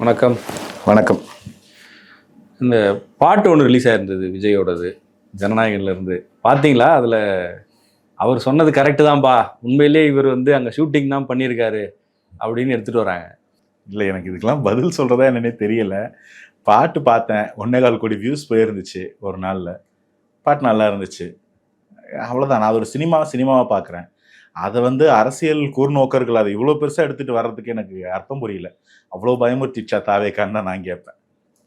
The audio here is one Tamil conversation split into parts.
வணக்கம். வணக்கம். இந்த பாட்டு ஒன்று ரிலீஸ் ஆயிருந்தது விஜயோடது. ஜனநாயகன்ல இருந்து. பார்த்தீங்களா அதில் அவர் சொன்னது கரெக்டு தான்ப்பா உண்மையிலேயே இவர் வந்து அங்கே ஷூட்டிங் தான் பண்ணியிருக்காரு அப்படின்னு எடுத்துகிட்டு வராங்க. இல்லை எனக்கு இதுக்கெல்லாம் பதில் சொல்கிறதா என்னன்னே தெரியல. பாட்டு பார்த்தேன். ஒன்னே கால் கோடி வியூஸ் போயிருந்துச்சு ஒரு நாளில். பாட்டு நல்லா இருந்துச்சு. அவ்வளோதான் நான் அது ஒரு சினிமா சினிமாவாக பார்க்குறேன் அதை வந்து அரசியல் கூர்நோக்கர்கள் அதை இவ்வளோ பெருசாக எடுத்துகிட்டு வர்றதுக்கு எனக்கு அர்த்தம் புரியல. அவ்வளோ பயமுறுத்திச்சா தாவேக்கான்னு தான் நான் கேட்பேன்.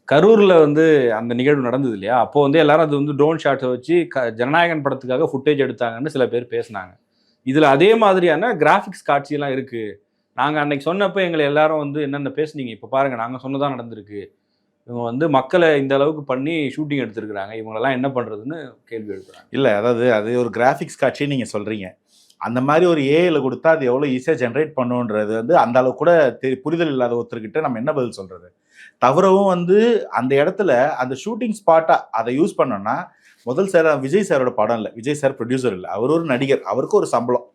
கரூரில் வந்து அந்த நிகழ்வு நடந்தது இல்லையா? அப்போ வந்து எல்லாரும் அது வந்து ட்ரோன் ஷாட்ஸை வச்சு க ஜனநாயகன் படத்துக்காக ஃபுட்டேஜ் எடுத்தாங்கன்னு சில பேர் பேசுனாங்க. இதில் அதே மாதிரியான கிராஃபிக்ஸ் காட்சியெல்லாம் இருக்குது நாங்கள் அன்னைக்கு சொன்னப்போ எங்களை எல்லாரும் வந்து என்னென்ன பேசுனீங்க? இப்போ பாருங்கள் நாங்கள் சொன்னதான் நடந்திருக்கு. இவங்க வந்து மக்களை இந்த அளவுக்கு பண்ணி ஷூட்டிங் எடுத்திருக்கிறாங்க. இவங்களெல்லாம் என்ன பண்ணுறதுன்னு கேள்வி எழுப்புறாங்க. இல்லை அதாவது அது ஒரு கிராஃபிக்ஸ் காட்சியை நீங்கள் சொல்கிறீங்க அந்த மாதிரி ஒரு ஏஐல கொடுத்தா அது எவ்வளோ ஈஸியாக ஜென்ரேட் பண்ணுன்றது வந்து அந்த அளவு கூட தெரி புரிதல் இல்லாத ஒருத்தர்கிட்ட நம்ம என்ன பதில் சொல்கிறது தவிரவும் வந்து அந்த இடத்துல அந்த ஷூட்டிங் ஸ்பாட்டாக அதை யூஸ் பண்ணோம்னா முதல் சார் விஜய் சாரோட படம் இல்லை. விஜய் சார் ப்ரொடியூசர் இல்லை. அவர் ஒரு நடிகர். அவருக்கு ஒரு சம்பளம்.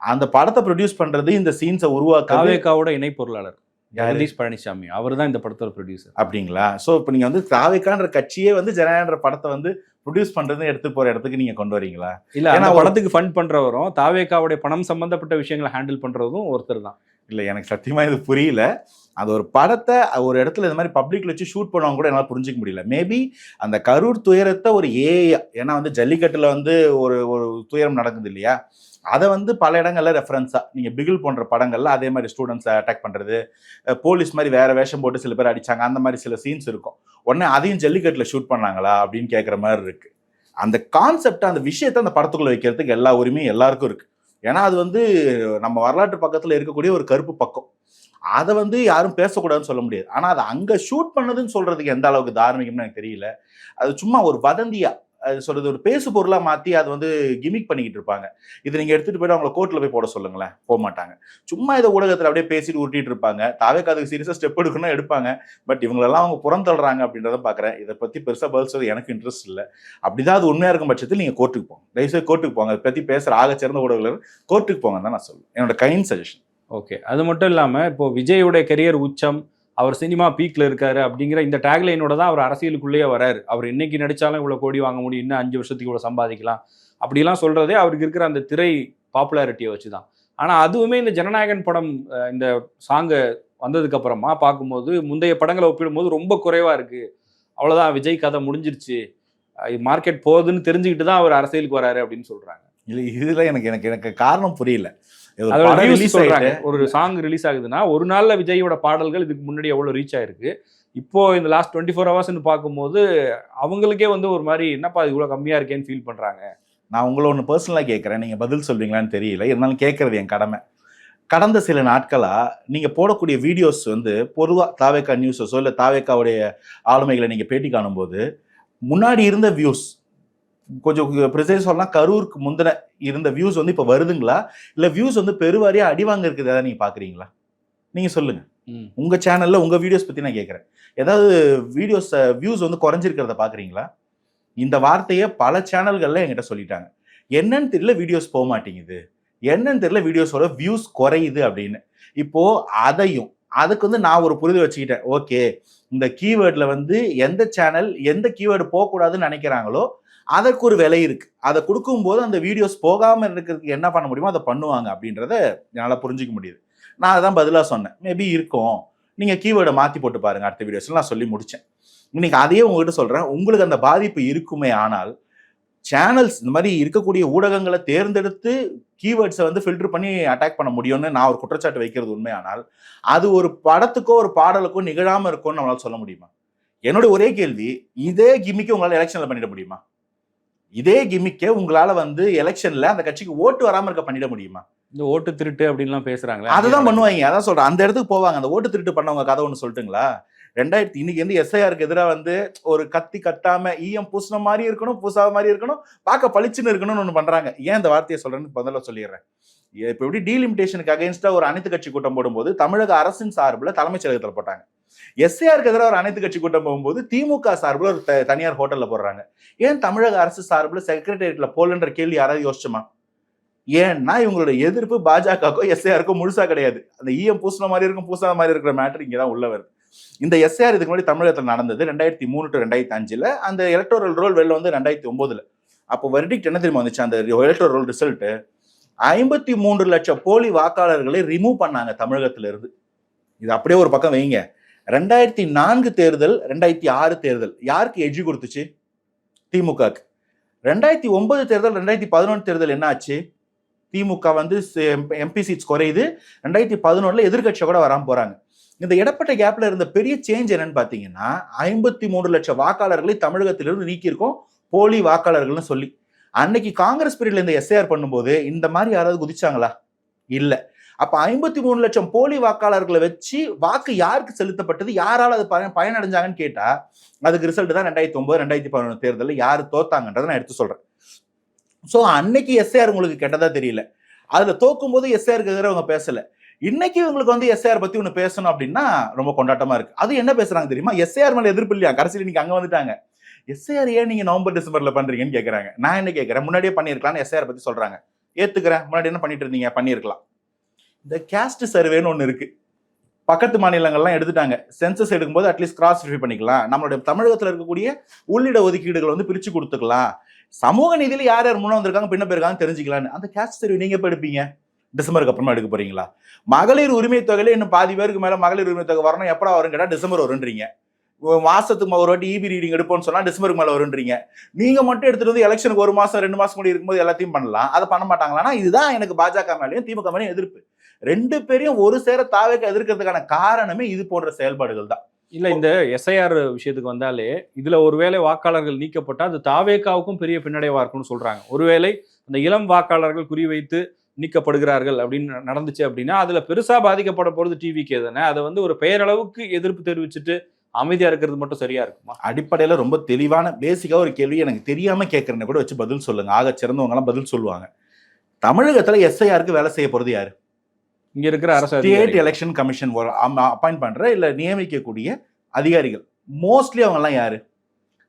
அந்த படத்தை ப்ரொடியூஸ் பண்ணுறது இந்த சீன்ஸை உருவாக்காவே இணை பொருளாளர். ஜெகதீஷ் பழனிசாமி. அவர் தான் இந்த படத்தோட ப்ரொடியூசர் அப்படிங்களா? ஸோ இப்போ நீங்கள் வந்து தாவேக்கான்ற கட்சியே வந்து ஜனநாயகன்ற படத்தை வந்து ப்ரொடியூஸ் பண்ணுறது எடுத்து போகிற இடத்துக்கு நீங்கள் கொண்டு வரீங்களா? இல்ல ஏன்னா படத்துக்கு ஃபண்ட் பண்றவரும் தாவேக்காவுடைய பணம் சம்பந்தப்பட்ட விஷயங்களை ஹேண்டில் பண்றதும் ஒருத்தர் தான். இல்லை எனக்கு சத்தியமாக இது புரியல. அது ஒரு படத்தை ஒரு இடத்துல இந்த மாதிரி பப்ளிக்ல வச்சு ஷூட் பண்ணுவாங்க கூட என்னால் புரிஞ்சிக்க முடியல. மேபி அந்த கரூர் துயரத்தை ஒரு ஏஐ ஏன்னா வந்து ஜல்லிக்கட்டில் வந்து ஒரு ஒரு துயரம் நடக்குது இல்லையா? அதை வந்து பல இடங்களில் ரெஃபரன்ஸாக நீங்கள் பிகில் போன்ற படங்களில் அதே மாதிரி ஸ்டூடெண்ட்ஸை அட்டாக் பண்ணுறது போலீஸ் மாதிரி வேறு வேஷம் போட்டு சில பேர் அடித்தாங்க அந்த மாதிரி சில சீன்ஸ் இருக்கும். உடனே அதையும் ஜல்லிக்கட்டில் ஷூட் பண்ணாங்களா அப்படின்னு கேட்குற மாதிரி இருக்குது அந்த கான்செப்ட் அந்த விஷயத்தை அந்த படத்துக்குள்ளே வைக்கிறதுக்கு எல்லா உரிமையும் எல்லாருக்கும் இருக்குது ஏன்னா அது வந்து நம்ம வரலாற்று பக்கத்தில் இருக்கக்கூடிய ஒரு கருப்பு பக்கம். அதை வந்து யாரும் பேசக்கூடாதுன்னு சொல்ல முடியாது. ஆனால் அதை அங்கே ஷூட் பண்ணதுன்னு சொல்கிறதுக்கு எந்த அளவுக்கு தார்மீகம்னு எனக்கு தெரியல. அது சும்மா ஒரு வதந்தியாக அது சொல்றது ஒரு பேசு பொருளாக மாற்றி அதை வந்து கிமிக் பண்ணிக்கிட்டு இருப்பாங்க. இது நீங்கள் எடுத்துகிட்டு போய்ட்டு அவங்கள கோர்ட்டில் போய் போட சொல்லுங்களேன். போக மாட்டாங்க. சும்மா இதை ஊடகத்தில் அப்படியே பேசிட்டு உருட்டிட்டு இருப்பாங்க. தாவேக்கு அதுக்கு சீரியஸாக ஸ்டெப் எடுக்கணும்னா எடுப்பாங்க. பட் இவங்களெல்லாம் அவங்க புறந்தள்ளுறாங்க அப்படின்றத பார்க்குறேன் இதை பற்றி பெருசாக பதில் சொல்ல எனக்கு இன்ட்ரெஸ்ட் இல்லை. அப்படிதான் அது உண்மையாக இருக்கும் பட்சத்தில் நீங்கள் கோர்ட்டுக்கு போங்க. தயவுசெய்து கோர்ட்டுக்கு போங்க. அதை பற்றி பேசுகிற ஆக சிறந்த ஊடகங்கள் கோர்ட்டுக்கு போங்க தான் நான் சொல்லுவேன் என்னோட கைண்ட் சஜஷன் ஓகே அது மட்டும் இல்லாமல் இப்போ விஜயோட கெரியர் உச்சம் அவர் சினிமா பீக்கில் இருக்காரு அப்படிங்கிற இந்த டேக்லைனோட தான் அவர் அரசியலுக்குள்ளேயே வராரு. அவர் இன்னைக்கு நடித்தாலும் இவ்வளோ கோடி வாங்க முடியும் இன்னும் அஞ்சு வருஷத்துக்கு இவ்வளோ சம்பாதிக்கலாம். அப்படிலாம் சொல்கிறதே அவருக்கு இருக்கிற அந்த திரை பாப்புலாரிட்டியை வச்சு தான் ஆனால் அதுவுமே இந்த ஜனநாயகன் படம் இந்த சாங்கை வந்ததுக்கப்புறமா பார்க்கும்போது முந்தைய படங்களை ஒப்பிடும்போது ரொம்ப குறைவாக இருக்குது அவ்வளோதான் விஜய் கதை முடிஞ்சிருச்சு. மார்க்கெட் போகுதுன்னு தெரிஞ்சுக்கிட்டு தான் அவர் அரசியலுக்கு வராரு அப்படின்னு சொல்கிறாங்க இல்லை இதில் எனக்கு எனக்கு எனக்கு காரணம் புரியல. ஒரு சாங் ரிலீஸ் ஆகுதுன்னா ஒரு நாள்ல விஜயோட பாடல்கள் இதுக்கு முன்னாடி எவ்வளவு ரீச் ஆயிருக்கு? இப்போ இந்த லாஸ்ட் டுவெண்ட்டி ஃபோர் ஹவர்ஸ்னு பார்க்கும்போது அவங்களுக்கே வந்து ஒரு மாதிரி என்னப்பா இது இவ்வளவு கம்மியா இருக்கேன்னு ஃபீல் பண்றாங்க? நான் உங்களை ஒன்று பர்சனலாக கேட்குறேன். நீங்கள் பதில் சொல்வீங்களான்னு தெரியல. இருந்தாலும் கேட்குறது என் கடமை. கடந்த சில நாட்களாக நீங்கள் போடக்கூடிய வீடியோஸ் வந்து பொதுவாக தாவேக்கா நியூஸஸோ இல்லை தாவேக்காவுடைய ஆளுமைகளை நீங்கள் பேட்டி காணும்போது முன்னாடி இருந்த வியூஸ் கொஞ்சம் ப்ரிசைஸ் சொல்லலாம் கரூருக்கு முந்தின இருந்த வியூஸ் வந்து இப்போ வருதுங்களா? இல்லை வியூஸ் வந்து பெருவாரியாக அடி வாங்க இருக்குதா நீங்கள் பார்க்குறீங்களா நீங்கள் சொல்லுங்கள். உங்கள் சேனலில் உங்கள் வீடியோஸ் பற்றி நான் கேட்குறேன் ஏதாவது வீடியோஸ் வியூஸ் வந்து குறைஞ்சிருக்கிறத பார்க்குறீங்களா இந்த வார்த்தையை பல சேனல்களில் என்கிட்ட சொல்லிட்டாங்க. என்னன்னு தெரியல வீடியோஸ் போக மாட்டேங்குது. என்னன்னு தெரியல வீடியோஸோட வியூஸ் குறையுது அப்படின்னு. இப்போ அதையும் அதுக்கு வந்து நான் ஒரு புரிதல் வச்சுக்கிட்டேன். ஓகே இந்த கீவேர்டில் வந்து எந்த சேனல் எந்த கீவேர்டு போகக்கூடாதுன்னு நினைக்கிறாங்களோ அதற்கு ஒரு விலை இருக்குது அதை கொடுக்கும்போது அந்த வீடியோஸ் போகாமல் இருக்கிறதுக்கு என்ன பண்ண முடியுமோ அதை பண்ணுவாங்க அப்படின்றத என்னால் புரிஞ்சிக்க முடியுது. நான் அதான் பதிலாக சொன்னேன். மேபி இருக்கும். நீங்கள் கீவேர்டை மாற்றி போட்டு பாருங்கள் அடுத்த வீடியோஸில் நான் சொல்லி முடித்தேன் இன்னைக்கு அதையே உங்ககிட்ட சொல்கிறேன் உங்களுக்கு அந்த பாதிப்பு இருக்குமே ஆனால் சேனல்ஸ் இந்த மாதிரி இருக்கக்கூடிய ஊடகங்களை தேர்ந்தெடுத்து கீவேர்ட்ஸை வந்து ஃபில்டர் பண்ணி அட்டாக் பண்ண முடியும்னு நான் ஒரு குற்றச்சாட்டு வைக்கிறது உண்மையானால் அது ஒரு படத்துக்கோ ஒரு பாடலுக்கோ நிகழாமல் இருக்கும்னு நம்மளால் சொல்ல முடியுமா? என்னோட ஒரே கேள்வி இதே கிம்மிக்கு உங்களால் எலெக்ஷனில் பண்ணிட முடியுமா? இதே கிம்மிக்கை உங்களால வந்து எலெக்ஷன்ல அந்த கட்சிக்கு ஓட்டு வராம இருக்க பண்ணிட முடியுமா? இந்த ஓட்டு திருட்டு அப்படின்லாம் பேசுறாங்களே அதுதான் பண்ணுவாங்க. அதான் சொல்றேன். அந்த இடத்துக்கு போவாங்க. அந்த ஓட்டு திருட்டு பண்ணவங்க கதை ஒன்று சொல்லட்டுங்களா? ரெண்டாயிரத்தி இன்னைக்கு வந்து எஸ்ஐஆருக்கு எதிராக வந்து ஒரு கத்தி கட்டாம ஈயம் பூசின மாதிரி இருக்கணும் பூசாத மாதிரி இருக்கணும் பார்க்க பளிச்சுன்னு இருக்கணும்னு ஒன்று பண்றாங்க. ஏன் இந்த வார்த்தையை சொல்றேன்னு முதல்ல சொல்லிடுறேன். இப்போ எப்படி டீலிமிட்டேஷனுக்கு அகைன்ஸ்டா ஒரு அனைத்து கட்சி கூட்டம் போடும்போது தமிழக அரசின் சார்பில் தலைமைச் செயலகத்தில் போட்டாங்க. எஸ்ஐஆருக்கு எதிராக ஒரு அனைத்து கட்சி கூட்டம் போகும்போது திமுக சார்பில் ஒரு த- தனியார் ஹோட்டலில் போடுறாங்க. ஏன் தமிழக அரசு சார்பில் செக்ரட்டேரியட்டில் போலன்ற கேள்வி யாராவது யோசிச்சுமா? ஏன்னா இவங்களோட எதிர்ப்பு பாஜகக்கோ எஸ்ஐஆருக்கோ முழுசா கிடையாது. அந்த ஈஎம் பூசின மாதிரி இருக்கும் பூசாத மாதிரி இருக்கிற மேட்டர் இங்கே தான் உள்ள வருது. இந்த எஸ்ஏஆர் இதுக்கு முன்னாடி தமிழகத்தில் நடந்தது ரெண்டாயிரத்தி மூணு டு ரெண்டாயிரத்தி அஞ்சில். அந்த எலக்டோரல் ரோல் வெளில வந்து ரெண்டாயிரத்தி ஒம்போதில். அப்போ வெர்டிக்ட் என்ன தெரியுமா வந்துச்சு? அந்த எலக்டோரல் ரோல் ரிசல்ட் ஐம்பத்தி மூன்று லட்சம் போலி வாக்காளர்களை ரிமூவ் பண்ணாங்க தமிழகத்திலிருந்து. இது அப்படியே ஒரு பக்கம் வைங்க. ரெண்டாயிரத்தி நான்கு தேர்தல் ரெண்டாயிரத்தி ஆறு தேர்தல். யாருக்கு எஜி கொடுத்துச்சு? திமுகக்கு ரெண்டாயிரத்தி ஒன்பது தேர்தல் ரெண்டாயிரத்தி பதினொன்று தேர்தல் என்ன ஆச்சு திமுக வந்து எம்பி சீட்ஸ் குறையுது. ரெண்டாயிரத்தி பதினொன்றில் எதிர்கட்சியை கூட வராமல் போகிறாங்க இந்த இடப்பட்ட கேப்ல இருந்த பெரிய சேஞ்ச் என்னன்னு பார்த்தீங்கன்னா ஐம்பத்தி மூணு லட்சம் வாக்காளர்களை தமிழகத்திலிருந்து நீக்கியிருக்கோம். போலி வாக்காளர்கள்னு சொல்லி. அன்னைக்கு காங்கிரஸ் பீரியட்ல இந்த எஸ்ஏஆர் பண்ணும்போது இந்த மாதிரி யாராவது குதிச்சாங்களா? இல்லை. அப்ப ஐம்பத்தி மூணு லட்சம் போலி வாக்காளர்களை வச்சு வாக்கு யாருக்கு செலுத்தப்பட்டது? யாரால அது பயன் பயனடைஞ்சாங்கன்னு கேட்டா அதுக்கு ரிசல்ட் தான் ரெண்டாயிரத்தி ஒன்பது ரெண்டாயிரத்தி பதினொன்று தேர்தலில் யார் தோத்தாங்கன்றதை நான் எடுத்து சொல்றேன். ஸோ அன்னைக்கு எஸ்ஏஆர் உங்களுக்கு கெட்டதா தெரியல. அதுல தோக்கும் போது எஸ்ஏஆருக்கு எதிராக அவங்க பேசல. இன்னைக்கு இவங்களுக்கு வந்து எஸ்ஏஆர் பத்தி ஒன்று பேசணும் அப்படின்னா ரொம்ப கொண்டாட்டமா இருக்கு. அது என்ன பேசுறாங்க தெரியுமா? எஸ்ஏஆர் மேல எதிர்ப்பு இல்லையா? கடைசியில் நீங்க அங்க வந்துட்டாங்க. எஸ்ஏஆர் ஏன் நீங்க நவம்பர் டிசம்பர்ல பண்றீங்கன்னு கேக்குறாங்க. நான் என்ன கேட்கறேன் முன்னாடியே பண்ணிருக்கலாம்னு எஸ்ஏஆர் பத்தி சொல்றாங்க. ஏத்துக்கிறேன். முன்னாடி என்ன பண்ணிட்டு இருந்தீங்க? பண்ணிருக்கலாம் இந்த கேஸ்ட் சர்வேன்னு ஒன்று இருக்குது பக்கத்து மாநிலங்கள்லாம் எடுத்துட்டாங்க. சென்சஸ் எடுக்கும்போது அட்லீஸ்ட் கிராஸ் வெரிஃபை பண்ணிக்கலாம். நம்மளுடைய தமிழகத்தில் இருக்கக்கூடிய உள்ளிட ஒதுக்கீடுகள் வந்து பிரித்து கொடுத்துக்கலாம். சமூக நிதியில் யார் யார் முன்னே வந்திருக்காங்க பின்ன போயிருக்காங்க தெரிஞ்சுக்கலாம்னு. அந்த கேஸ்ட் சர்வே நீங்கள் எப்போ எடுப்பீங்க? டிசம்பருக்கு அப்புறமா எடுக்க போறீங்களா? மகளிர் உரிமை தொகையில இன்னும் பாதி பேருக்கு மேலே மகளிர் உரிமை தொகை வரணும். எப்படா வரும் கேட்டால் டிசம்பர் வருன்றீங்க மாசத்துக்கு ஒரு வாட்டி இபி ரீடிங் எடுப்போம்னு சொன்னா டிசம்பருக்கு மேல வரும்ன்றீங்க. நீங்க மட்டும் எடுத்துட்டு வந்து எலெக்ஷனுக்கு ஒரு மாசம் ரெண்டு மாசம் கூட இருக்கும்போது எல்லாத்தையும் பண்ணலாம். அதை பண்ண மாட்டாங்களான்னா இதுதான் எனக்கு பாஜக மேலேயும் திமுக மேலேயும் எதிர்ப்பு. ரெண்டு பேரையும் ஒரு சேர தாவேக்க எதிர்க்கிறதுக்கான காரணமே இது போன்ற செயல்பாடுகள் தான். இல்ல இந்த எஸ்ஐஆர் விஷயத்துக்கு வந்தாலே இதுல ஒருவேளை வாக்காளர்கள் நீக்கப்பட்டா அது தாவேக்காவுக்கும் பெரிய பின்னடைவா இருக்கும்னு சொல்றாங்க. ஒருவேளை அந்த இளம் வாக்காளர்கள் குறிவைத்து நீக்கப்படுகிறார்கள் அப்படின்னு நடந்துச்சு அப்படின்னா அதுல பெருசா பாதிக்கப்பட போறது டிவிக்கே தானே. அதை வந்து ஒரு பெயரளவுக்கு எதிர்ப்பு தெரிவிச்சுட்டு அமைதியா இருக்கிறது மட்டும் சரியா இருக்குமா? அடிப்படையில ரொம்ப தெளிவான பேசிக்கா ஒரு கேள்வி எனக்கு தெரியாம கேட்கறேன்னு கூட வச்சு பதில் சொல்லுங்க. ஆக சிறந்தவங்க எல்லாம் பதில் சொல்லுவாங்க. தமிழகத்துல எஸ்ஐஆருக்கு வேலை செய்ய போறது யாரு? இங்க இருக்கிற அரசு ஸ்டேட். எலெக்ஷன் கமிஷன் அப்பாயிண்ட் பண்ற இல்ல நியமிக்கக்கூடிய அதிகாரிகள். மோஸ்ட்லி அவங்க எல்லாம் யாரு?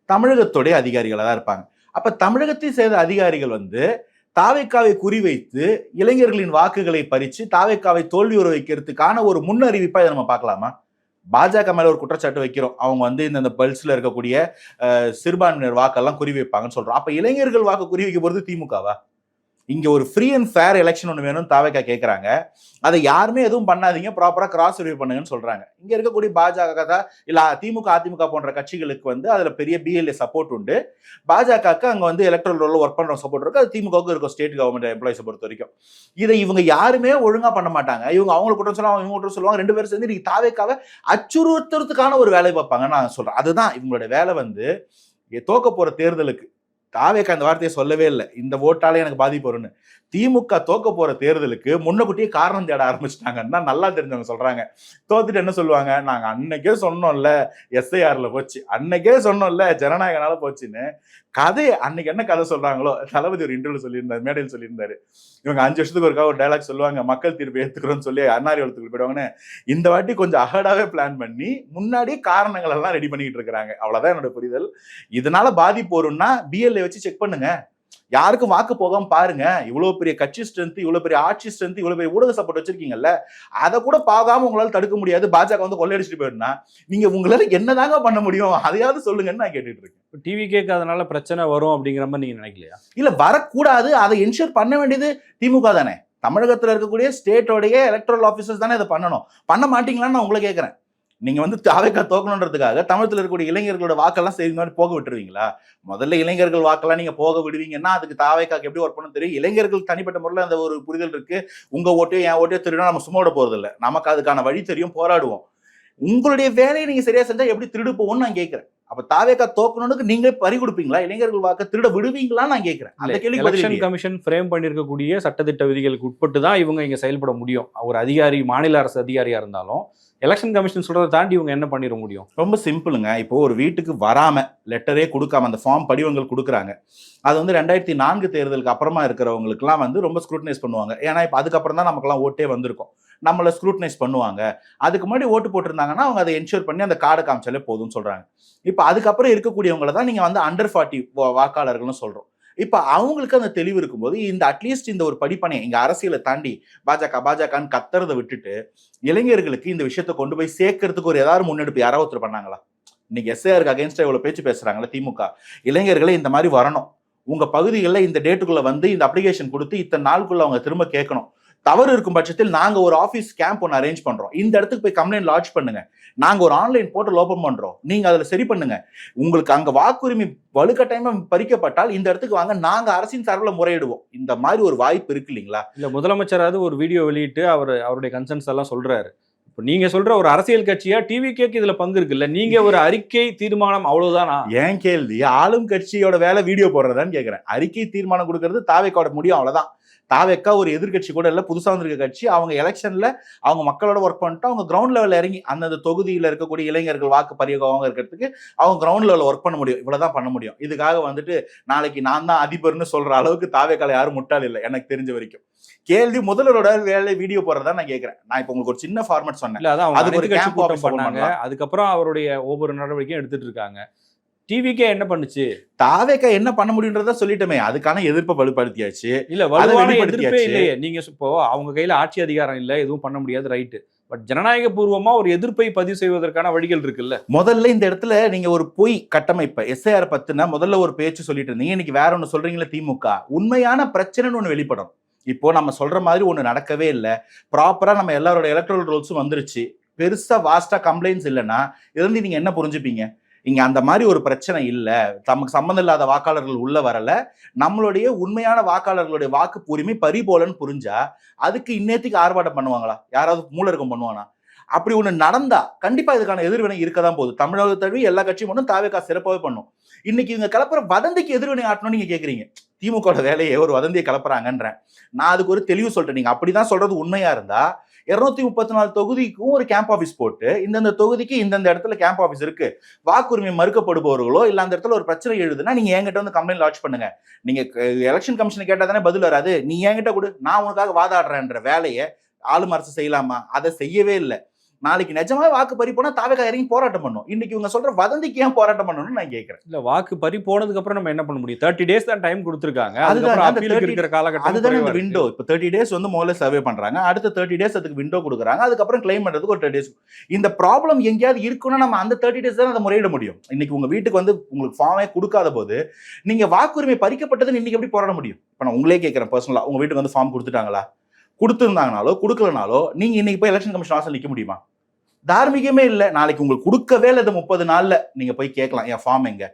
தமிழகத்துடைய அதிகாரிகளா தான் இருப்பாங்க. அப்ப தமிழகத்தை சேர்ந்த அதிகாரிகள் வந்து தாவைக்காவை குறிவைத்து இளைஞர்களின் வாக்குகளை பறிச்சு தாவைக்காவை தோல்வியுற வைக்கிறதுக்கான ஒரு முன்னறிவிப்பா இதை நம்ம பார்க்கலாமா? பாஜக மேல ஒரு குற்றச்சாட்டு வைக்கிறோம். அவங்க வந்து இந்த பல்ஸ்ல இருக்கக்கூடிய சிறுபான்மையினர் வாக்கெல்லாம் குறிவைப்பாங்கன்னு சொல்றோம். அப்ப இளைஞர்கள் வாக்கு குறிவைக்க போறது திமுகவா? இங்க ஒரு ஃப்ரீ அண்ட் ஃபேர் எலெக்ஷன் ஒன்று வேணும்னு தாவேக்கா கேட்குறாங்க அதை யாருமே எதுவும் பண்ணாதீங்க ப்ராப்பராக கிராஸ் ரிவ்யூ பண்ணுங்கன்னு சொல்றாங்க. இங்க இருக்கக்கூடிய பாஜக தான் இல்லை திமுக அதிமுக போன்ற கட்சிகளுக்கு வந்து அதில் பெரிய பிஎல்ஏ சப்போர்ட் உண்டு. பாஜகவுக்கு அங்கே வந்து எலக்ட்ரல் ரோல் ஒர்க் பண்ணுற சப்போர்ட் இருக்கு. அது திமுகவுக்கு இருக்கும் ஸ்டேட் கவர்மெண்ட் எம்ப்ளாயிஸை பொறுத்த வரைக்கும். இதை இவங்க யாருமே ஒழுங்காக பண்ண மாட்டாங்க. இவங்க அவங்க குற்றம் சொல்லுவாங்க இவங்க குற்றம் சொல்லுவாங்க ரெண்டு பேரும் சேர்ந்து இன்னைக்கு தாவேக்காவை அச்சுறுத்துறதுக்கான ஒரு வேலை பார்ப்பாங்கன்னு நான் சொல்றேன். அதுதான் இவங்களோட வேலை வந்து தோக்க போற தேர்தலுக்கு தாவேக்கு அந்த வார்த்தையை சொல்லவே இல்லை. இந்த ஓட்டாலே எனக்கு பாதிப்பு வரும்னு. திமுக தோக்க போற தேர்தலுக்கு முன்னக்கூட்டியே காரணம் தேட ஆரம்பிச்சிட்டாங்கன்னு தான் நல்லா தெரிஞ்சவங்க சொல்றாங்க. தோத்துட்டு என்ன சொல்லுவாங்க? நாங்க அன்னைக்கே சொன்னோம்ல எஸ்ஐஆர்ல போச்சு. அன்னைக்கே சொன்னோம்ல ஜனநாயகனால போச்சுன்னு. கதை அன்னைக்கு என்ன கதை சொல்றாங்களோ தளபதி ஒரு இன்டர்வியூ சொல்லியிருந்தாரு மேடையில் சொல்லியிருந்தாரு. இவங்க அஞ்சு வருஷத்துக்கு ஒருக்கா ஒரு டைலாக் சொல்லுவாங்க மக்கள் தீர்ப்பு ஏத்துக்கிறோம்னு சொல்லி அன்னாரி எழுத்துக்கு போயிடுவாங்கன்னு இந்த வாட்டி கொஞ்சம் அகடாவே பிளான் பண்ணி முன்னாடியே காரணங்கள் எல்லாம் ரெடி பண்ணிக்கிட்டு இருக்கிறாங்க. அவ்வளவுதான் என்னோட புரிதல். இதனால பாதிப்பு வரும்னா பிஎல்ஏ வச்சு செக் பண்ணுங்க. யாருக்கும் வாக்கு போகாம பாருங்க. இவ்வளவு பெரிய கட்சி ஸ்ட்ரென்த் இவ்வளவு பெரிய ஆட்சி ஸ்ட்ரென்த் இவ்வளவு பெரிய ஊடக சப்போர்ட் வச்சிருக்கீங்கல்ல அதை கூட பார்க்காம உங்களால தடுக்க முடியாது. பாஜக வந்து கொள்ளையடிச்சிட்டு போயிடுனா நீங்க உங்களால என்னதாங்க பண்ண முடியும்? அதையாவது சொல்லுங்கன்னு நான் கேட்டுட்டு இருக்கேன். டிவி கேக்கு அதனால பிரச்சனை வரும் அப்படிங்கிற மாதிரி நீங்க நினைக்கலையா? இல்ல வரக்கூடாது. அதை என்ஷூர் பண்ண வேண்டியது திமுக தானே. தமிழகத்துல இருக்கக்கூடிய ஸ்டேட்டோடைய எலக்ட்ரல் ஆஃபீஸர்ஸ் தானே இதை பண்ணணும். பண்ண மாட்டீங்களான்னு நான் உங்களை கேட்கறேன். நீங்க வந்து தாவைக்கா தோக்கணுன்றதுக்காக தமிழகத்துல இருக்கக்கூடிய இளைஞர்களோட வாக்கெல்லாம் சரி மாதிரி போக விட்டுருவீங்களா? முதல்ல இளைஞர்கள் வாக்கெல்லாம் நீங்க போக விடுவீங்கன்னா அதுக்கு தாவைக்காக்கு எப்படி ஒர்க் பண்ண தெரியும். இளைஞர்கள் தனிப்பட்ட முறையில் அந்த ஒரு புரிதல் இருக்கு. உங்க ஓட்டையோ என் ஓட்டையோ திருடினா நம்ம சும்மா விட போறது இல்ல நமக்கு அதுக்கான வழி தெரியும் போராடுவோம். உங்களுடைய வேலையை நீங்க சரியா செஞ்சா எப்படி திருடு போவோம்னு நான் கேட்கறேன். அப்ப தாவேக்கா தோக்கணும்னு நீங்களே பறி கொடுப்பீங்களா? இளைஞர்கள் வாக்க திருட விடுவீங்களான்னு நான் கேட்கறேன். அந்த கேள்வி எலெக்ஷன் கமிஷன் ஃப்ரேம் பண்ணியிருக்கக்கூடிய சட்டத்திட்ட விதிகளுக்கு உட்பட்டு தான் இவங்க இங்க செயல்பட முடியும். ஒரு அதிகாரி மாநில அரசு அதிகாரியா இருந்தாலும் எலெக்ஷன் கமிஷன் சொல்றதை தாண்டி இவங்க என்ன பண்ணிட முடியும்? ரொம்ப சிம்பிளுங்க. இப்போ ஒரு வீட்டுக்கு வராம லெட்டரே கொடுக்காம அந்த ஃபார்ம் படிவங்கள் கொடுக்குறாங்க. அது வந்து ரெண்டாயிரத்தி நான்கு தேர்தலுக்கு அப்புறமா இருக்கிறவங்களுக்குலாம் வந்து ரொம்ப ஸ்க்ரூட்டனைஸ் பண்ணுவாங்க. ஏன்னா இப்போ அதுக்கப்புறம் தான் நமக்குலாம் ஓட்டே வந்திருக்கும். நம்மளை ஸ்க்ரூட்டனைஸ் பண்ணுவாங்க. அதுக்கு முன்னாடி ஓட்டு போட்டிருந்தாங்கன்னா அவங்க அதை என்ஷூர் பண்ணி அந்த கார்டை காமிச்சாலே போதும்னு சொல்றாங்க. இப்போ அதுக்கப்புறம் இருக்கக்கூடியவங்களை தான் நீங்க வந்து அண்டர் ஃபார்ட்டி வாக்காளர்கள்னு சொல்றோம். இப்போ அவங்களுக்கு அந்த தெளிவு இருக்கும்போது இந்த அட்லீஸ்ட் இந்த ஒரு படிப்பனை இங்க அரசியலை தாண்டி பாஜக பாஜகன்னு கத்துறதை விட்டுட்டு இளைஞர்களுக்கு இந்த விஷயத்தை கொண்டு போய் சேர்க்கறதுக்கு ஒரு ஏதாவது முன்னெடுப்பு யாராவது ஒருத்தர் பண்ணாங்களா? இன்னைக்கு எஸ்ஏஆருக்கு அகேன்ஸ்டா இவ்வளவு பேச்சு பேசுறாங்களா திமுக. இளைஞர்களே இந்த மாதிரி வரணும். உங்க பகுதிகளில் இந்த டேட்டுக்குள்ள வந்து இந்த அப்ளிகேஷன் கொடுத்து இத்தனை நாளுக்குள்ள அவங்க திரும்ப கேட்கணும். தவறு இருக்கும் பட்சத்தில் நாங்க ஒரு ஆஃபீஸ் கேம்ப் ஒன்று அரேஞ்ச் பண்றோம். இந்த இடத்துக்கு போய் கம்ப்ளைண்ட் லாட்ச் பண்ணுங்க. நாங்க ஒரு ஆன்லைன் போர்ட்டல் ஓபன் பண்றோம். நீங்க அதுல சரி பண்ணுங்க. உங்களுக்கு அங்க வாக்குரிமை வலுக்கட்டாயமா பறிக்கப்பட்டால் இந்த இடத்துக்கு வாங்க நாங்க அரசின் சார்பில் முறையிடுவோம். இந்த மாதிரி ஒரு வாய்ப்பு இருக்கு இல்லைங்களா? இல்ல முதலமைச்சராவது ஒரு வீடியோ வெளியிட்டு அவர் அவருடைய கன்சர்ன்ஸ் எல்லாம் சொல்றாரு. இப்போ நீங்க சொல்ற ஒரு அரசியல் கட்சியா டிவி கேக்கு இதுல பங்கு இருக்குல்ல நீங்க ஒரு அறிக்கை தீர்மானம் அவ்வளவுதானா? ஏன் கேள்வி? ஆளும் கட்சியோட வேலை வீடியோ போடுறதான்னு கேக்குறேன். அறிக்கை தீர்மானம் கொடுக்கறது தாவேக்கோட முடியும் அவ்வளவுதான். தாவேக்கா ஒரு எதிர்க்கட்சி கூட இல்ல புதுசா வந்திருக்க கட்சி. அவங்க எலெக்ஷன்ல அவங்க மக்களோட ஒர்க் பண்ணிட்டு அவங்க கிரவுண்ட் லெவல்ல இறங்கி அந்தந்த தொகுதியில இருக்கக்கூடிய இளைஞர்கள் வாக்கு பரியோகம் இருக்கிறதுக்கு அவங்க கிரவுண்ட் லெவலில் ஒர்க் பண்ண முடியும். இவ்வளவுதான் பண்ண முடியும். இதுக்காக வந்துட்டு நாளைக்கு நான் தான் அதிபர்னு சொல்ற அளவுக்கு தாவேக்கால யாரும் முட்டாள் இல்லை எனக்கு தெரிஞ்ச வரைக்கும். கேள்வி முதல்வரோட வேலை வீடியோ போடுறதா நான் கேட்கறேன் நான் இப்போ உங்களுக்கு ஒரு சின்ன ஃபார்மேட் சொன்னேன். ஒரு open பண்ணாங்க. அதுக்கப்புறம் அவருடைய ஒவ்வொரு நடவடிக்கையும் எடுத்துட்டு இருக்காங்க. டிவிக்கே என்ன பண்ணுச்சு? தாவேக்கா என்ன பண்ண முடியுன்றத சொல்லிட்டோமே. அதுக்கான எதிர்ப்பை வலுப்படுத்தியாச்சு. இல்ல வலுவான. எதிர்ப்பே இல்லையே. நீங்க இப்போ அவங்க கையில ஆட்சி அதிகாரம் இல்ல எதுவும் பண்ண முடியாது ரைட்டு பட் ஜனநாயக பூர்வமா ஒரு எதிர்ப்பை பதிவு செய்வதற்கான வழிகள் இருக்குல்ல. முதல்ல இந்த இடத்துல நீங்க ஒரு பொய் கட்டமைப்ப எஸ்ஐஆர் பத்துனா முதல்ல ஒரு பேச்சு சொல்லிட்டு இருந்தீங்க. இன்னைக்கு வேற ஒண்ணு சொல்றீங்களா திமுக. உண்மையான பிரச்சனைன்னு ஒண்ணு வெளிப்படும். இப்போ நம்ம சொல்ற மாதிரி ஒண்ணு நடக்கவே இல்லை. ப்ராப்பரா நம்ம எல்லாரோட எலக்ட்ரல் ரோல்ஸும் வந்துருச்சு. பெருசா வாஸ்டா கம்ப்ளைண்ட்ஸ் இல்லைன்னா இது வந்து நீங்க என்ன புரிஞ்சுப்பீங்க? இங்கே அந்த மாதிரி ஒரு பிரச்சனை இல்லை. தமக்கு சம்மந்தம் இல்லாத வாக்காளர்கள் உள்ள வரல. நம்மளுடைய உண்மையான வாக்காளர்களுடைய வாக்கு உரிமை பறிபோலன்னு புரிஞ்சா அதுக்கு இன்னேத்துக்கு ஆர்ப்பாட்டம் பண்ணுவாங்களா? யாராவது மூலருக்கம் பண்ணுவானா? அப்படி ஒன்று நடந்தா கண்டிப்பா இதுக்கான எதிர்வினை இருக்க தான் போகுது. தமிழக தழுவி எல்லா கட்சியும் ஒன்றும் தாவேக்கா சிறப்பாகவே பண்ணும். இன்னைக்கு இவங்க கிளப்புற வதந்திக்கு எதிர்வினை ஆட்டணும்னு நீங்க கேட்குறீங்க திமுக வேலையை ஒரு வதந்தியை கிளப்புறாங்கன்றேன். நான் அதுக்கு ஒரு தெளிவு சொல்லிட்டேன் நீங்க அப்படிதான் சொல்றது உண்மையா இருந்தா இருநூத்தி முப்பத்தி நாலு தொகுதிக்கும் ஒரு கேம்ப் ஆஃபீஸ் போட்டு இந்தந்த தொகுதிக்கு இந்தந்த இடத்துல கேம்ப் ஆஃபீஸ் இருக்கு. வாக்குரிமை மறுக்கப்படுபவர்களோ இல்ல அந்த இடத்துல ஒரு பிரச்சனை எழுதுனா நீங்க என்கிட்ட வந்து கம்ப்ளைண்ட் லாட்ச் பண்ணுங்க. நீங்க எலெக்ஷன் கமிஷன் கேட்டா தானே பதில் வராது. நீ என்கிட்ட கொடு நான் உனக்காக வாதாடுறேன்ற வேலையை ஆளும் அரசு செய்யலாமா? அதை செய்யவே இல்லை. நாளைக்கு நிஜமாவே வாக்கு பறி போனா தாவேக்கா இறங்கி போராட்டம் பண்ணும். இன்னைக்கு இவங்க சொல்ற வதந்திக்கு ஏன் போராட்டம் பண்ணணும்னு நான் கேட்கிறேன் இல்ல வாக்கு பறி போனதுக்கு அப்புறம் நம்ம என்ன பண்ண முடியும்? தேர்ட்டி டேஸ் தான் டைம் கொடுத்துருக்காங்க. அதுதான் அதுக்கப்புறம் அந்த அப்பீலுக்கு 30 இருக்கிற காலகட்டம் அதுதான் குறைவா இந்த. விண்டோ இப்போ தேர்ட்டி டேஸ் வந்து முதல்ல சர்வே பண்றாங்க. அடுத்த தேர்ட்டி டேஸ் அதுக்கு விண்டோ கொடுக்குறாங்க. அதுக்கப்புறம் கிளைம் பண்றதுக்கு ஒரு தேர்ட்டி டேஸ் இந்த ப்ராப்ளம் எங்கேயாவது இருக்குன்னா நம்ம அந்த தேர்ட்டி டேஸ் தான் அதை முறையிட முடியும். இன்னைக்கு உங்க வீட்டுக்கு வந்து உங்களுக்கு ஃபார்மே கொடுக்காத போது நீங்க வாக்குரிமை பறிக்கப்பட்டதுன்னு இன்னைக்கு எப்படி போராட முடியும்? இப்போ நான் உங்களே கேட்கறேன் பர்சனலா உங்க வீட்டுக்கு வந்து ஃபார்ம் கொடுத்துட்டாங்களா? கொடுத்துருந்தாங்கனாலோ கொடுக்கலனாலோ நீங்கள் இன்னைக்கு போய் எலெக்ஷன் கமிஷன் வாசல் நிற்க முடியுமா? தார்மீகமே இல்லை. நாளைக்கு உங்களுக்கு கொடுக்கவே இல்லை முப்பது நாளில் நீங்கள் போய் கேட்கலாம் என் ஃபார்ம் எங்க?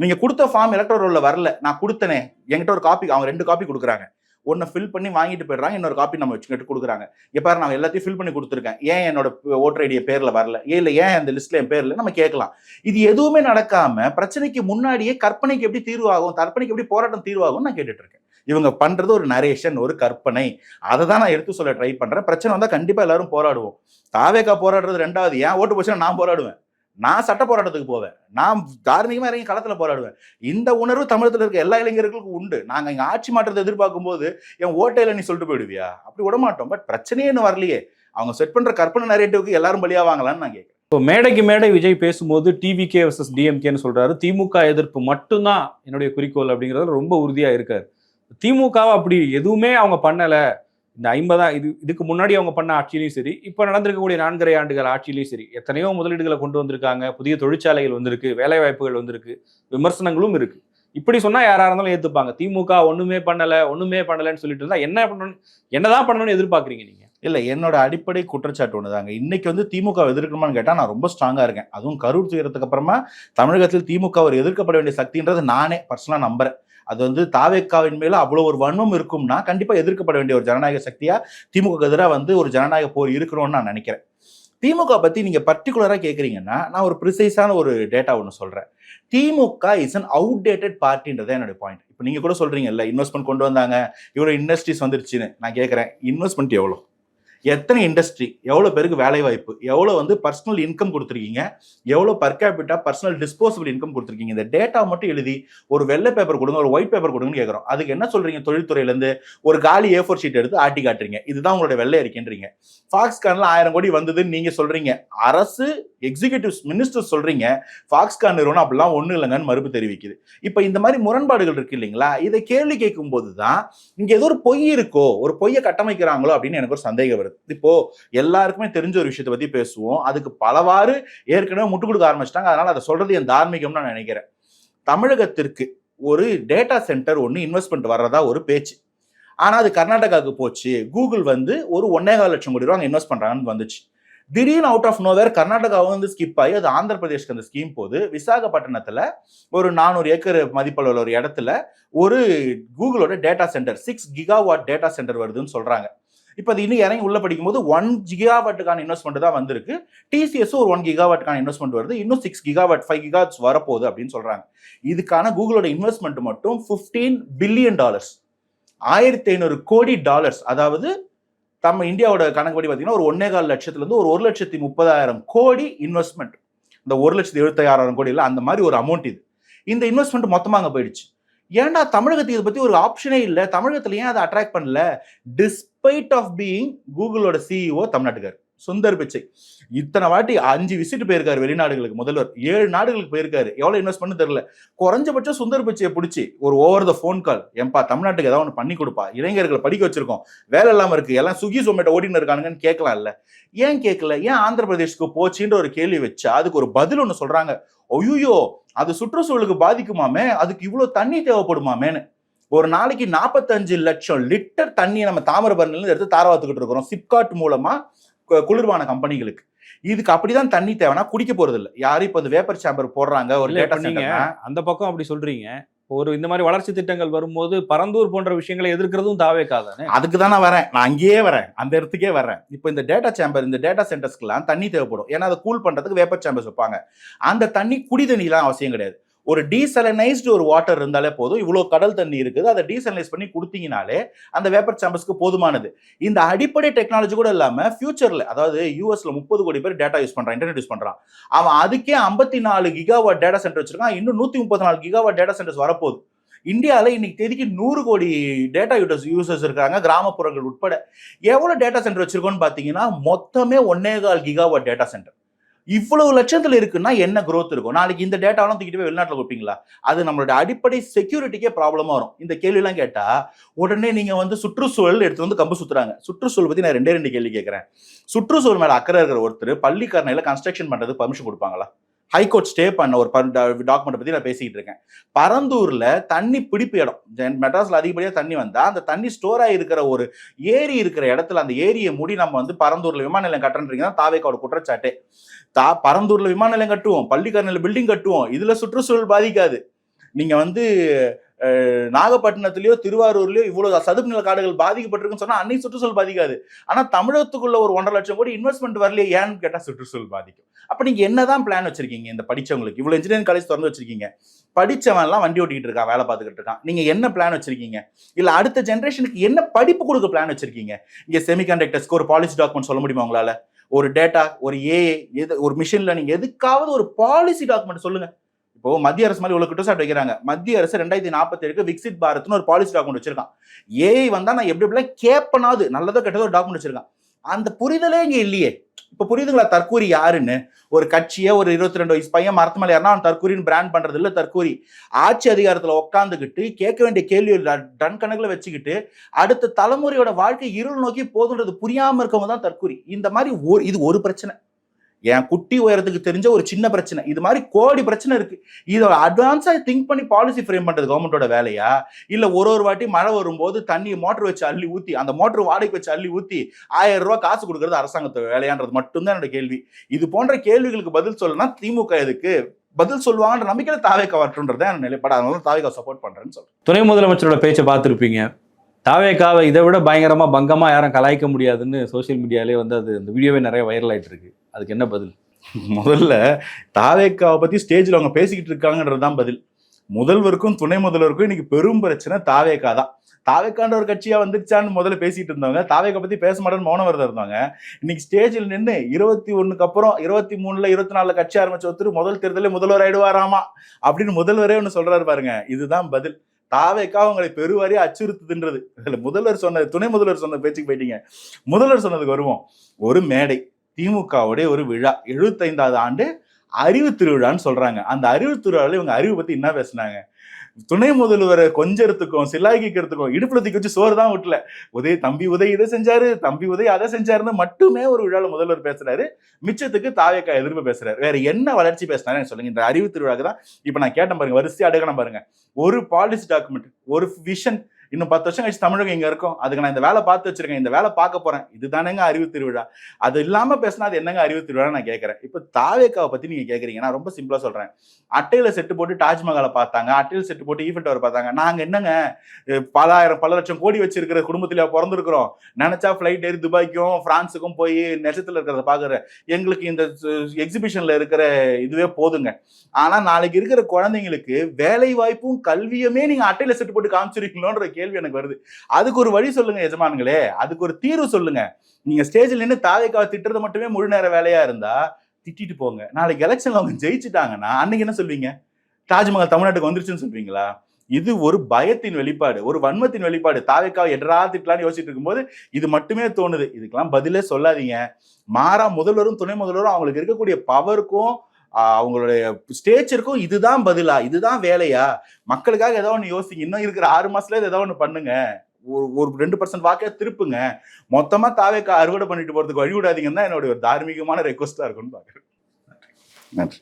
நீங்கள் கொடுத்த ஃபார்ம் எலக்ட்ரல் வரல. நான் கொடுத்தனே. என்கிட்ட ஒரு காப்பி அவங்க ரெண்டு காப்பி கொடுக்குறாங்க. ஒன்று ஃபில் பண்ணி வாங்கிட்டு போயிடுறாங்க இன்னொரு காப்பி நம்ம வச்சுக்கிட்டு கொடுக்குறாங்க. இப்போ நான் எல்லாத்தையும் ஃபில் பண்ணி கொடுத்துருக்கேன். ஏன் என்னோட ஓட்டர் ஐடியை பேரில் வரல? ஏன் இல்லை ஏன் அந்த லிஸ்ட்டில் என் பேரில் நம்ம கேட்கலாம். இது எதுவுமே நடக்காமல் பிரச்சனைக்கு முன்னாடியே கற்பனைக்கு எப்படி தீர்வாகும் கற்பனைக்கு எப்படி போராட்டம் தீர்வாகும் நான் கேட்டுட்ருக்கேன் இவங்க பண்றது ஒரு நரேஷன் ஒரு கற்பனை. அதை தான் நான் எடுத்து சொல்ல ட்ரை பண்றேன். பிரச்சனை வந்தால் கண்டிப்பா எல்லாரும் போராடுவோம். தாவேக்கா போராடுறது ரெண்டாவது. ஏன் ஓட்டு போச்சுன்னா நான் போராடுவேன். நான் சட்ட போராட்டத்துக்கு போவேன். நான் தார்மீகமாக இறங்கி களத்தில் போராடுவேன். இந்த உணர்வு தமிழகத்தில் இருக்க எல்லா இளைஞர்களுக்கும் உண்டு. நாங்கள் இங்கே ஆட்சி மாற்றத்தை எதிர்பார்க்கும் போது என் ஓட்டையில் நீ சொல்லிட்டு போயிடுவியா? அப்படி விட மாட்டோம். பட் பிரச்சனையே வரலையே. அவங்க செட் பண்ணுற கற்பனை நரேட்டிவ்க்கு எல்லாரும் பலியாவாங்களான்னு நான் கேட்குறேன். இப்போ மேடைக்கு மேடை விஜய் பேசும்போது டிவிகே வர்சஸ் டிஎம்கேன்னு சொல்கிறாரு திமுக எதிர்ப்பு மட்டும்தான் என்னுடைய குறிக்கோள் அப்படிங்கிறது ரொம்ப உறுதியாக இருக்காரு. திமுகவை அப்படி எதுவுமே அவங்க பண்ணலை. இந்த ஐம்பதா இது இதுக்கு முன்னாடி அவங்க பண்ண ஆட்சியிலையும் சரி இப்போ நடந்திருக்கக்கூடிய நான்கரை ஆண்டுகள் ஆட்சியிலையும் சரி எத்தனையோ முதலீடுகளை கொண்டு வந்திருக்காங்க புதிய தொழிற்சாலைகள் வந்திருக்கு வேலை வாய்ப்புகள் வந்திருக்கு விமர்சனங்களும் இருக்கு. இப்படி சொன்னால் யாராக இருந்தாலும் ஏற்றுப்பாங்க திமுக ஒன்றுமே பண்ணலை ஒன்றுமே பண்ணலைன்னு சொல்லிட்டு இருந்தால் என்ன பண்ணணும் என்னதான் பண்ணணும்னு எதிர்பார்க்குறீங்க நீங்கள் இல்லை என்னோட அடிப்படை குற்றச்சாட்டு ஒண்ணுதாங்க இன்னைக்கு வந்து திமுக எதிர்க்கணுமான்னு கேட்டால் நான் ரொம்ப ஸ்ட்ராங்காக இருக்கேன். அதுவும் கரூர் துயரத்துக்கு அப்புறமா தமிழகத்தில் திமுக ஒரு எதிர்க்கப்பட வேண்டிய சக்தின்றது நானே பர்சனலாக நம்புறேன். அது வந்து தாவேக்காவின் மேல அவ்வளவு ஒரு வன்மம் இருக்கும்னா கண்டிப்பா எதிர்க்கப்பட வேண்டிய ஒரு ஜனநாயக சக்தியா திமுக எதிராக வந்து ஒரு ஜனநாயக போர் இருக்கணும்னு நான் நினைக்கிறேன். திமுக பத்தி நீங்க பர்டிகுலரா கேக்குறீங்கன்னா நான் ஒரு ப்ரிசைஸான ஒரு டேட்டா ஒன்று சொல்றேன். திமுக இஸ் அன் அவுடேட்டட் பார்ட்டின்றதே என்னுடைய பாயிண்ட் இப்போ நீங்க கூட சொல்கிறீங்கல்ல இன்வெஸ்ட்மெண்ட் கொண்டு வந்தாங்க இவ்வளவு இண்டஸ்ட்ரீஸ் வந்துருச்சுன்னு. நான் கேட்கறேன் இன்வெஸ்ட்மெண்ட் எவ்வளோ எத்தனை இண்டஸ்ட்ரி எவ்வளோ பேருக்கு வேலை வாய்ப்பு எவ்வளோ வந்து பர்சனல் இன்கம் கொடுத்துருக்கீங்க எவ்வளோ per capita personal disposable income கொடுத்துருக்கீங்க. இந்த டேட்டா மட்டும் எழுதி ஒரு வெள்ளை பேப்பர் கொடுங்க ஒரு ஒயிட் பேப்பர் கொடுங்கன்னு கேட்குறோம் அதுக்கு என்ன சொல்றீங்க தொழில்துறையிலேருந்து? ஒரு காலி ஏ ஃபோர் ஷீட் எடுத்து ஆட்டி காட்டுறீங்க. இதுதான் உங்களோட வெள்ளை அறிக்கைன்றீங்க. ஃபாக்ஸ்கான்ல ஆயிரம் கோடி வந்ததுன்னு நீங்க சொல்றீங்க. அரசு எக்ஸிகியூட்டிவ் மினிஸ்டர் சொல்றீங்க ஃபாக்ஸ்கான் நிறுவனம் அப்படிலாம் ஒன்றும் இல்லைங்கன்னு மறுப்பு தெரிவிக்குது. இப்போ இந்த மாதிரி முரண்பாடுகள் இருக்கு இல்லைங்களா? இதை கேள்வி கேட்கும் போது தான் இங்கே ஏதோ ஒரு பொய் இருக்கோ ஒரு பொய்யை கட்டமைக்கிறாங்களோ அப்படின்னு எனக்கு ஒரு சந்தேகம் வருது. இப்போ எல்லாருக்குமே தெரிஞ்ச ஒரு விஷயத்தை பற்றி பேசுவோம். அதுக்கு பலவாறு ஏற்கனவே முட்டு கொடுக்க ஆரம்பிச்சிட்டாங்க. அதனால அதை சொல்றது என் தார்மீகம்னு நான் நினைக்கிறேன். தமிழகத்திற்கு ஒரு டேட்டா சென்டர் ஒன்று இன்வெஸ்ட்மெண்ட் வர்றதா ஒரு பேச்சு. ஆனால் அது கர்நாடகாவுக்கு போச்சு. கூகுள் வந்து ஒரு ஒன்னேகால் லட்சம் கோடி ரூபா அங்கே இன்வெஸ்ட் பண்ணுறாங்கன்னு வந்துச்சு. திடீர்னு அவுட் ஆஃப் நோவேர் கர்நாடகாவை வந்து ஸ்கிப் ஆகி அது ஆந்திர பிரதேஷ்க்கு அந்த ஸ்கீம் போது விசாகப்பட்டினத்தில் ஒரு நானூறு ஏக்கர் மதிப்புள்ள ஒரு இடத்துல ஒரு கூகுளோட data centre six gigawatt data centre வருதுன்னு சொல்கிறாங்க இப்போ அது இன்னும் இறங்கி உள்ள படிக்கும்போது ஒன் கிகாவாட்டுக்கான இன்வெஸ்ட்மெண்ட் தான் வந்திருக்கு. டிசிஎஸும் ஒரு ஒன் கிகாவாட்டுக்கான இன்வெஸ்ட்மெண்ட் வருது. இன்னும் சிக்ஸ் கிகாவாட் ஃபைவ் கிகாட்ஸ் வரப்போகுது அப்படின்னு சொல்கிறாங்க இதுக்கான கூகுளோட இன்வெஸ்ட்மெண்ட் மட்டும் ஃபிஃப்டீன் பில்லியன் டாலர்ஸ் ஆயிரத்தி ஐநூறு கோடி டாலர்ஸ் அதாவது நம்ம இந்தியாவோட கணக்குப்படி பார்த்தீங்கன்னா ஒரு ஒன்னே கால் லட்சத்துலேருந்து ஒரு ஒரு லட்சத்தி முப்பதாயிரம் கோடி இன்வெஸ்ட்மெண்ட் இந்த ஒரு லட்சத்தி எழுபத்தாயிரம் கோடி இல்லை அந்த மாதிரி ஒரு அமௌண்ட் இது. இந்த இன்வெஸ்ட்மெண்ட் மொத்தமாக அங்கே போயிடுச்சு. ஏன்டா தமிழகத்துக்கு இதை பற்றி ஒரு ஆப்ஷனே இல்லை? தமிழகத்துல ஏன் அதை அட்ராக்ட் பண்ணல? டிஸ்பைட் ஆஃப் பீயிங் கூகுளோட சிஇஓ தமிழ்நாட்டுக்கார். சுந்தர் பிச்சை. இத்தனை வாட்டி அஞ்சு விசிட் போயிருக்காரு வெளிநாடுகளுக்கு. முதல்வர் ஏழு நாடுகளுக்கு போயிருக்காரு. எவ்வளவு இன்வெஸ்ட் பண்ணு தெரியல. குறைஞ்சபட்சம் சுந்தர் பிச்சையை பிடிச்சி ஒரு ஓவர் த ஃபோன் கால் ஏன்பா தமிழ்நாட்டுக்கு ஏதாவது ஒன்று பண்ணி கொடுப்பா? இளைஞர்களை படிக்க வச்சிருக்கோம். வேலை இல்லாம இருக்கு. எல்லாம் சுகி ஜொமேட்டோ ஓடின்னு இருக்கானுங்கன்னு கேட்கலாம் இல்ல. ஏன் கேட்கல? ஏன் ஆந்திர பிரதேஷ்க்கு போச்சுன்ற ஒரு கேள்வி வச்சா அதுக்கு ஒரு பதில் ஒன்று சொல்றாங்க. ஒய்யோ அது சுற்றுச்சூழலுக்கு பாதிக்குமாமே? அதுக்கு இவ்வளவு தண்ணி தேவைப்படுமாமேன்னு. ஒரு நாளைக்கு நாற்பத்தஞ்சு லட்சம் லிட்டர் தண்ணியை நம்ம தாமிரபரணில எடுத்து தாரவாத்துக்கிட்டு இருக்கிறோம். சிப்காட் மூலமாக குளிர்பான கம்பெனிகளுக்கு. இதுக்கு அப்படிதான் தண்ணி தேவைன்னா குடிக்க போறது இல்ல யாரும் இப்ப இந்த வேப்பர் சேம்பர் போடுறாங்க ஒரு டேட்டா நீங்க அந்த பக்கம் அப்படி சொல்றீங்க. ஒரு இந்த மாதிரி வளர்ச்சி திட்டங்கள் வரும்போது பரந்தூர் போன்ற விஷயங்களை எதிர்க்கிறதும் தாவேக்காதானே அதுக்கு தான் நான் வரேன். நான் அங்கேயே வரேன். அந்த இடத்துக்கே வரேன். இப்போ இந்த டேட்டா சேம்பர் இந்த டேட்டா சென்டர்ஸ்க்குலாம் தண்ணி தேவைப்படும். ஏன்னா அதை கூல் பண்றதுக்கு வேப்பர் சேம்பர்ஸ் வைப்பாங்க. அந்த தண்ணி குடி தண்ணிலாம் அவசியம் கிடையாது. ஒரு டீசலனைஸ்டு ஒரு வாட்டர் இருந்தாலே போதும். இவ்வளோ கடல் தண்ணி இருக்குது. அதை டீசலனைஸ் பண்ணி கொடுத்தீங்கனாலே அந்த வேப்பர் சேம்பர்ஸ்க்கு போதுமானது. இந்த அடிப்படை டெக்னாலஜி கூட இல்லாமல் ஃபியூச்சரில் அதாவது யூஎஸ்ல முப்பது கோடி பேர் டேட்டா யூஸ் பண்ணுறான் இன்டர்நெட் யூஸ் பண்ணுறான் அவன் அதுக்கே ஐம்பத்தி நாலு கிகாவாட் டேட்டா சென்டர் வச்சிருக்கான். இன்னும் நூற்றி முப்பத்தி நாலு கிகாவாட் டேட்டா சென்டர்ஸ் வரப்போகுது. இந்தியாவில் இன்னைக்கு தேதிக்கு நூறு கோடி டேட்டா யூட்டர்ஸ் யூசர்ஸ் இருக்காங்க கிராமப்புறங்கள் உட்பட. எவ்வளோ டேட்டா சென்டர் வச்சிருக்கோன்னு பார்த்தீங்கன்னா மொத்தமே ஒன்னே கால் கிகாவாட் டேட்டா சென்டர் இவ்வளவு லட்சத்தில் இருக்குன்னா என்ன க்ரோத் இருக்கும்? நாளைக்கு இந்த டேட்டாலாம் தூக்கிட்டு போய் வெளிநாட்டில் கொடுப்பீங்களா? அது நம்மளோட அடிப்படை செக்யூரிட்டிக்கே ப்ராப்ளமாக வரும். இந்த கேள்வியெல்லாம் கேட்டால் உடனே நீங்கள் வந்து சுற்றுச்சூழல் எடுத்து வந்து கம்பு சுற்றுறாங்க சுற்றுச்சூழல் பற்றி நான் ரெண்டே ரெண்டு கேள்வி கேட்குறேன். சுற்றுச்சூழல் மேலே அக்கறை இருக்கிற ஒருத்தர் பள்ளிக்காரனையில் கன்ஸ்ட்ரக்ஷன் பண்ணுறதுக்கு பர்மிஷன் கொடுப்பாங்களா? ஹைகோர்ட் ஸ்டே பண்ண ஒரு டாக்குமெண்ட் பற்றி நான் பேசிக்கிட்டு இருக்கேன். பரந்தூரில் தண்ணி பிடிப்பு இடம். ஜென்- அதிகப்படியாக தண்ணி வந்தால் அந்த தண்ணி ஸ்டோர் ஆகியிருக்கிற ஒரு ஏரி இருக்கிற இடத்துல அந்த ஏரியை மூடி நம்ம வந்து பரந்தூரில் விமான நிலையம் கட்டணுன்றீங்க தான் தாவேக்காவோட குற்றச்சாட்டே. தா பரந்தூரில் விமான நிலையம் கட்டுவோம். பள்ளிக்கரணையில பில்டிங் கட்டுவோம். இதில் சுற்றுச்சூழல் பாதிக்காது. நீங்கள் வந்து நாகப்பட்டினத்திலயோ திருவாரூர்லயோ இவ்வளவு சதுப்பு நில காடுகள் பாதிக்கப்பட்டிருக்குன்னு சொன்னா அன்னைக்கு சுற்றுச்சூழல் பாதிக்காது. ஆனா தமிழகத்துக்குள்ள ஒரு ஒன்றரை லட்சம் கோடி இன்வெஸ்ட்மெண்ட் வரலையே ஏன்னு கேட்டா சுற்றுச்சூழல் பாதிக்கும். அப்ப நீங்க என்னதான் பிளான் வச்சிருக்கீங்க இந்த படிச்சவங்களுக்கு? இவ்வளவு இன்ஜினியரிங் காலேஜ் திறந்து வச்சிருக்கீங்க. படிச்சவன் எல்லாம் வண்டி ஓட்டிட்டு இருக்கான் வேலை பார்த்துக்கிட்டு இருக்கான். நீங்க என்ன பிளான் வச்சிருக்கீங்க? இல்ல அடுத்த ஜென்ரேஷனுக்கு என்ன படிப்பு கொடுக்க பிளான் வச்சிருக்கீங்க? இங்க செமிகண்டக்டர்ஸ்க்கு ஒரு பாலிசி டாக்குமெண்ட் சொல்ல முடியுமா உங்களால? ஒரு டேட்டா ஒரு ஏஏ எது ஒரு மிஷின் லேர்னிங் எதுக்காவது ஒரு பாலிசி டாக்குமெண்ட் சொல்லுங்க. இப்போ மத்திய அரசு மாதிரி இவ்வளவு குற்றச்சாட்டு வைக்கிறாங்க. மத்திய அரசு ரெண்டாயிரத்தி நாற்பத்தி ஏழுக்கு விக்சிட் பாரத்னு ஒரு பாலிசி டாக்குமெண்ட் வச்சிருக்கான். ஏஐ வந்தா நான் எப்படி எப்படிலாம் கேட்பனாவது நல்லதோ கெட்டதோ ஒரு டாக்குமெண்ட் வச்சிருக்கான். அந்த புரிதலே இங்க இல்லையே. இப்ப புரியுதுங்களா தற்கூரி யாருன்னு? ஒரு கட்சியை ஒரு இருபத்தி ரெண்டு வயசு பையன் மரத்து மேல யாருன்னா அவன் தற்கூரின்னு பிராண்ட் பண்றது இல்ல தற்கூரி. ஆட்சி அதிகாரத்துல உட்காந்துக்கிட்டு கேட்க வேண்டிய கேள்வி டன் கணக்குல வச்சுக்கிட்டு அடுத்த தலைமுறையோட வாழ்க்கை இருள் நோக்கி போதுன்றது புரியாம இருக்கவங்க தான் தற்கூரி. இந்த மாதிரி ஒரு இது ஒரு பிரச்சனை. என் குட்டி உயரத்துக்கு தெரிஞ்ச ஒரு சின்ன பிரச்சனை. இது மாதிரி கோடி பிரச்சனை இருக்கு. இதை அட்வான்ஸா திங்க் பண்ணி பாலிசி ஃப்ரேம் பண்றது கவர்மெண்டோட வேலையா? இல்ல ஒரு ஒரு வாட்டி மழை வரும்போது தண்ணி மோட்டர் வச்சு அள்ளி ஊத்தி அந்த மோட்டர் வாடகைக்கு வச்சு அள்ளி ஊத்தி ஆயிரம் ரூபாய் காசு கொடுக்கறது அரசாங்கத்தோட வேலையான்றது மட்டும்தான் என்னோட கேள்வி. இது போன்ற கேள்விகளுக்கு பதில் சொல்லணும்னா திமுக இதுக்கு பதில் சொல்லுவாங்கன்ற நம்பிக்கையில தாவேக்கா வரட்டுன்றதை நான் நிலைப்பாடு. அதனால தாவேக்கா சப்போர்ட் பண்றேன்னு சொல்றேன். துணை முதலமைச்சரோட பேச்சை பார்த்துருப்பீங்க. தாவேக்காவை இதை விட பயங்கரமா பங்கமா யாரும் கலாய்க்க முடியாதுன்னு சோஷியல் மீடியாலே வந்து அது அந்த வீடியோவே நிறைய வைரல் ஆயிட்டு இருக்கு அதுக்கு என்ன பதில்? முதல்ல தாவேக்காவை பத்தி ஸ்டேஜில் அவங்க பேசிக்கிட்டு இருக்காங்கன்றது தான் பதில். முதல்வருக்கும் துணை முதல்வருக்கும் இன்னைக்கு பெரும் பிரச்சனை தாவேக்கா தான். தாவேக்கான்ற ஒரு கட்சியா வந்துருச்சான்னு முதல்ல பேசிட்டு இருந்தவங்க தாவேக்கா பத்தி பேச மாட்டேன்னு மௌன விரதம் இருந்தாங்க இன்னைக்கு ஸ்டேஜில் நின்று இருபத்தி ஒண்ணுக்கு அப்புறம் இருபத்தி மூணுல இருபத்தி நாலுல கட்சி ஆரம்பிச்ச ஒருத்தர் முதல் தேர்தலே முதல்வர் ஆயிடுவாராமா? அப்படின்னு முதல்வரே ஒன்று சொல்றாரு பாருங்க. இதுதான் பதில். தாவேக்கா உங்களை பெருவாரி அச்சுறுத்துதுன்றது. இதுல முதல்வர் சொன்ன துணை முதல்வர் சொன்ன பேச்சுக்கு போயிட்டீங்க. முதல்வர் சொன்னதுக்கு வருவோம். ஒரு மேடை. திமுகவுடைய ஒரு விழா. எழுபத்தைந்தாவது ஆண்டு அறிவு திருவிழான்னு சொல்றாங்க. அந்த அறிவு திருவிழாவில் இவங்க அறிவு பத்தி என்ன பேசுனாங்க? துணை முதல்வரை கொஞ்சத்துக்கும் சிலாகிக்கிறதுக்கும் இடுப்புல தூக்கி வச்சு சோறு தான் விட்டல உதய தம்பி உதய இதை செஞ்சாரு தம்பி உதய் அதை செஞ்சாருன்னு மட்டுமே ஒரு விழாவில் முதல்வர் பேசுறாரு. மிச்சத்துக்கு தாவேக்கா எதிர்ப்பு பேசுறாரு. வேற என்ன வளர்ச்சி பேசினாரு சொல்லுங்க. இந்த அறிவு திருவிழாக்கு தான். இப்ப நான் கேட்டேன் பாருங்க வரிசை அடுக்கணும் பாருங்க. ஒரு பாலிசி டாக்குமெண்ட் ஒரு விஷன் இன்னும் பத்து வருஷம் கழிச்சு தமிழகம் இங்கே இருக்கும்? அதுக்கு நான் இந்த வேலை பார்த்து வச்சிருக்கேன். இந்த வேலை பார்க்க போறேன். இதுதானேங்க அறிவு திருவிழா. அது இல்லாமல் பேசினா அது என்னங்க அறிவு திருவிழா நான் கேட்குறேன். இப்போ தாவேக்காவை பற்றி நீங்கள் கேட்குறீங்க. நான் ரொம்ப சிம்பிளாக சொல்கிறேன் அட்டையில் செட்டு போட்டு தாஜ்மஹாலை பார்த்தாங்க. அட்டையில் செட்டு போட்டு ஈஃபில் டவர் பார்த்தாங்க. நாங்கள் என்னங்க? பல பலாயிரம் பல லட்சம் கோடி வச்சிருக்கிற குடும்பத்தில் பிறந்திருக்கிறோம். நினச்சா ஃப்ளைட் ஏறி துபாய்க்கும் ஃப்ரான்ஸுக்கும் போய் நெச்சத்தில் இருக்கிறத பார்க்குற எங்களுக்கு இந்த எக்ஸிபிஷனில் இருக்கிற இதுவே போதுங்க. ஆனால் நாளைக்கு இருக்கிற குழந்தைங்களுக்கு வேலை வாய்ப்பும் கல்வியுமே நீங்கள் அட்டையில் செட்டு போட்டு காமிச்சிருக்கீங்களோன்ற கேள்வி எனக்கு வருது. அதுக்கு ஒரு வழி சொல்லுங்க எஜமானுங்களே அதுக்கு ஒரு தீர்வு சொல்லுங்க. நீங்க ஸ்டேஜில் நின்று தாவைக்காவை திட்டுறது மட்டுமே முழு நேர வேலையா இருந்தா திட்டிட்டு போங்க. நாளைக்கு எலெக்ஷன்ல அவங்க ஜெயிச்சுட்டாங்கன்னா அன்னைக்கு என்ன சொல்வீங்க? தாஜ்மஹால் தமிழ்நாட்டுக்கு வந்துருச்சுன்னு சொல்வீங்களா? இது ஒரு பயத்தின் வெளிப்பாடு ஒரு வன்மத்தின் வெளிப்பாடு. தாவைக்காவை எட்ரா திட்டலான்னு யோசிச்சுட்டு இருக்கும்போது இது மட்டுமே தோணுது. இதுக்கெல்லாம் பதிலே சொல்லாதீங்க. மாறா முதல்வரும் துணை முதல்வரும் அவங்களுக்கு இருக்கக்கூடிய பவருக்கும் அவங்களுடைய ஸ்டேச்சருக்கும் இதுதான் பதிலா இதுதான் வேலையா? மக்களுக்காக ஏதோ ஒன்று யோசிங்க. இன்னும் இருக்கிற ஆறு மாசத்துல ஏதோ ஒன்று பண்ணுங்க. ஒரு ஒரு ரெண்டு பர்சன்ட் வாக்கே திருப்புங்க. மொத்தமா தாவேக்கா அறுவடை பண்ணிட்டு போறதுக்கு வழி விடாதீங்கன்னு தான் என்னுடைய ஒரு தார்மீகமான ரெக்வஸ்டா இருக்கும்னு பாக்குறேன் நன்றி.